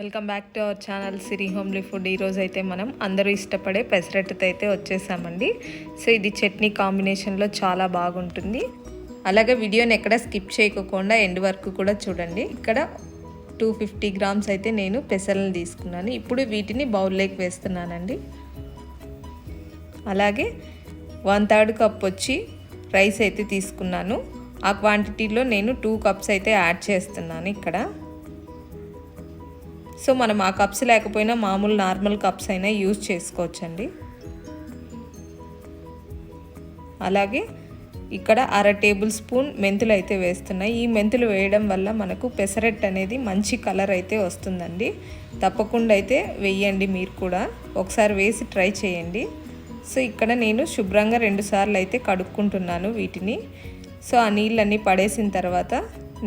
Welcome back to our channel Siri homely food ఈరోజు అయితే మనం అందరూ ఇష్టపడే పెసరట్టుతో అయితే వచ్చేసామండి. సో ఇది చట్నీ కాంబినేషన్లో చాలా బాగుంటుంది. అలాగే వీడియోని ఎక్కడ స్కిప్ చేయకోకుండా ఎండ్ వరకు కూడా చూడండి. ఇక్కడ టూ ఫిఫ్టీ గ్రామ్స్ అయితే నేను పెసరలను తీసుకున్నాను. ఇప్పుడు వీటిని బౌల్లోకి వేస్తున్నానండి. అలాగే వన్ థర్డ్ కప్ వచ్చి రైస్ అయితే తీసుకున్నాను. ఆ క్వాంటిటీలో నేను టూ కప్స్ అయితే యాడ్ చేస్తున్నాను ఇక్కడ. సో మనం ఆ కప్స్ లేకపోయినా మామూలు నార్మల్ కప్స్ అయినా యూజ్ చేసుకోవచ్చండి. అలాగే ఇక్కడ అర టేబుల్ స్పూన్ మెంతులు అయితే వేస్తున్నాయి. ఈ మెంతులు వేయడం వల్ల మనకు పెసరెట్ అనేది మంచి కలర్ అయితే వస్తుందండి. తప్పకుండా అయితే వేయండి మీరు కూడా. ఒకసారి వేసి ట్రై చేయండి. సో ఇక్కడ నేను శుభ్రంగా రెండుసార్లు అయితే కడుక్కుంటున్నాను వీటిని. సో ఆ నీళ్ళన్నీ పడేసిన తర్వాత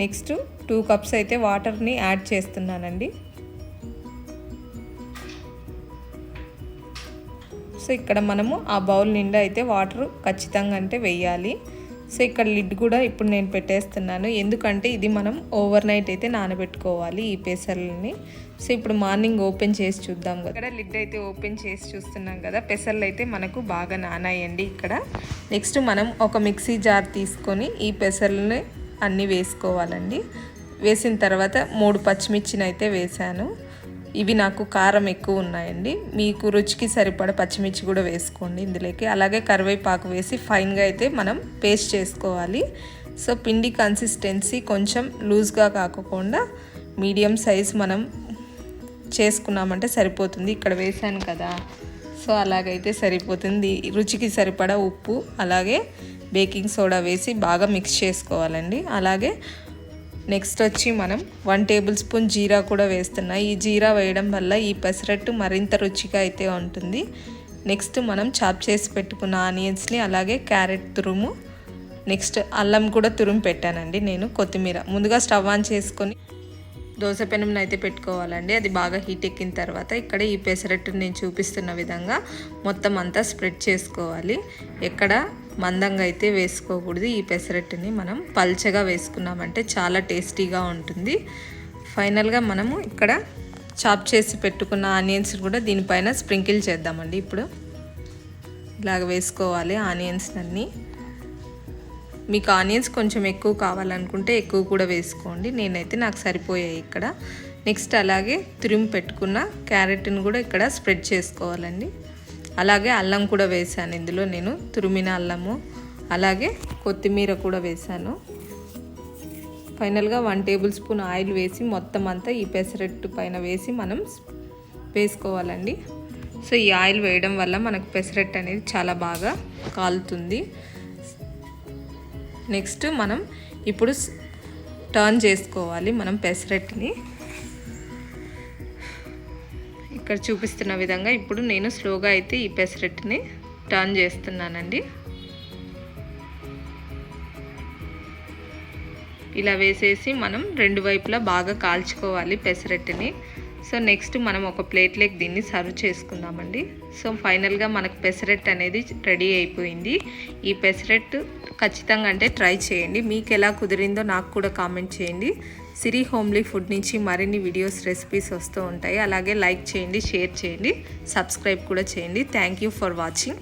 నెక్స్ట్ టూ కప్స్ అయితే వాటర్ని యాడ్ చేస్తున్నానండి. సో ఇక్కడ మనము ఆ బౌల్ నిండా అయితే వాటర్ ఖచ్చితంగా అంటే వెయ్యాలి సో ఇక్కడ లిడ్ కూడా ఇప్పుడు నేను పెట్టేస్తున్నాను. ఎందుకంటే ఇది మనం ఓవర్ నైట్ అయితే నానబెట్టుకోవాలి ఈ పెసర్లని. సో ఇప్పుడు మార్నింగ్ ఓపెన్ చేసి చూద్దాం కదా. ఇక్కడ లిడ్ అయితే ఓపెన్ చేసి చూస్తున్నాం కదా. పెసర్లు అయితే మనకు బాగా నానాయండి ఇక్కడ. నెక్స్ట్ మనం ఒక మిక్సీ జార్ తీసుకొని ఈ పెసర్లని అన్నీ వేసుకోవాలండి. వేసిన తర్వాత మూడు పచ్చిమిర్చిని అయితే వేసాను. ఇవి నాకు కారం ఎక్కువ ఉన్నాయండి. మీకు రుచికి సరిపడ పచ్చిమిర్చి కూడా వేసుకోండి ఇందులోకి. అలాగే కరివేపాకు వేసి ఫైన్గా అయితే మనం పేస్ట్ చేసుకోవాలి. సో పిండి కన్సిస్టెన్సీ కొంచెం లూజ్గా కాకుండా మీడియం సైజ్ మనం చేసుకున్నామంటే సరిపోతుంది. ఇక్కడ వేసాను కదా. సో అలాగైతే సరిపోతుంది. రుచికి సరిపడా ఉప్పు అలాగే బేకింగ్ సోడా వేసి బాగా మిక్స్ చేసుకోవాలండి. అలాగే నెక్స్ట్ వచ్చి మనం వన్ టేబుల్ స్పూన్ జీరా కూడా వేస్తున్నా. ఈ జీరా వేయడం వల్ల ఈ పెసరట్టు మరింత రుచిగా అయితే ఉంటుంది. నెక్స్ట్ మనం చాప్ చేసి పెట్టుకున్న ఆనియన్స్ని అలాగే క్యారెట్ తురుము. నెక్స్ట్ అల్లం కూడా తురుము పెట్టానండి నేను కొత్తిమీర. ముందుగా స్టవ్ ఆన్ చేసుకొని దోశ పెనంను అయితే పెట్టుకోవాలండి. అది బాగా హీట్ ఎక్కిన తర్వాత ఇక్కడ ఈ పెసరట్టు నేను చూపిస్తున్న విధంగా మొత్తం అంతా స్ప్రెడ్ చేసుకోవాలి. ఎక్కడ మందంగా అయితే వేసుకోకూడదు. ఈ పెసరట్టుని మనం పల్చగా వేసుకున్నామంటే చాలా టేస్టీగా ఉంటుంది. ఫైనల్గా మనము ఇక్కడ చాప్ చేసి పెట్టుకున్న ఆనియన్స్ కూడా దీనిపైన స్ప్రింకిల్ చేద్దామండి. ఇప్పుడు ఇలాగ వేసుకోవాలి ఆనియన్స్ అన్నీ మీకు ఆనియన్స్ కొంచెం ఎక్కువ కావాలనుకుంటే ఎక్కువ కూడా వేసుకోండి. నేనైతే నాకు సరిపోయాయి ఇక్కడ. నెక్స్ట్ అలాగే తురిమి పెట్టుకున్న క్యారెట్ని కూడా ఇక్కడ స్ప్రెడ్ చేసుకోవాలండి. అలాగే అల్లం కూడా వేసాను ఇందులో నేను తురిమిన అల్లము అలాగే కొత్తిమీర కూడా వేసాను ఫైనల్గా వన్ టేబుల్ స్పూన్ ఆయిల్ వేసి మొత్తం అంతా ఈ పెసరట్టు పైన వేసి మనం వేసుకోవాలండి. సో ఈ ఆయిల్ వేయడం వల్ల మనకు పెసరట్టు అనేది చాలా బాగా కాలుతుంది. నెక్స్ట్ మనం ఇప్పుడు టర్న్ చేసుకోవాలి మనం పెసరట్టుని. ఇక్కడ చూపిస్తున్న విధంగా ఇప్పుడు నేను స్లోగా అయితే ఈ పెసరట్టుని టర్న్ చేస్తున్నానండి. ఇలా వేసేసి మనం రెండు వైపులా బాగా కాల్చుకోవాలి పెసరట్టుని. సో నెక్స్ట్ మనం ఒక ప్లేట్లోకి దీన్ని సర్వ్ చేసుకుందామండి. సో ఫైనల్గా మనకు పెసరెట్ అనేది రెడీ అయిపోయింది. ఈ పెసరెట్ ఖచ్చితంగా అంటే ట్రై చేయండి. మీకు ఎలా కుదిరిందో నాకు కూడా కామెంట్ చేయండి. సిరి హోమ్లీ ఫుడ్ నుంచి మరిన్ని వీడియోస్ రెసిపీస్ వస్తూ ఉంటాయి. అలాగే లైక్ చేయండి షేర్ చేయండి సబ్స్క్రైబ్ కూడా చేయండి. Thank you for watching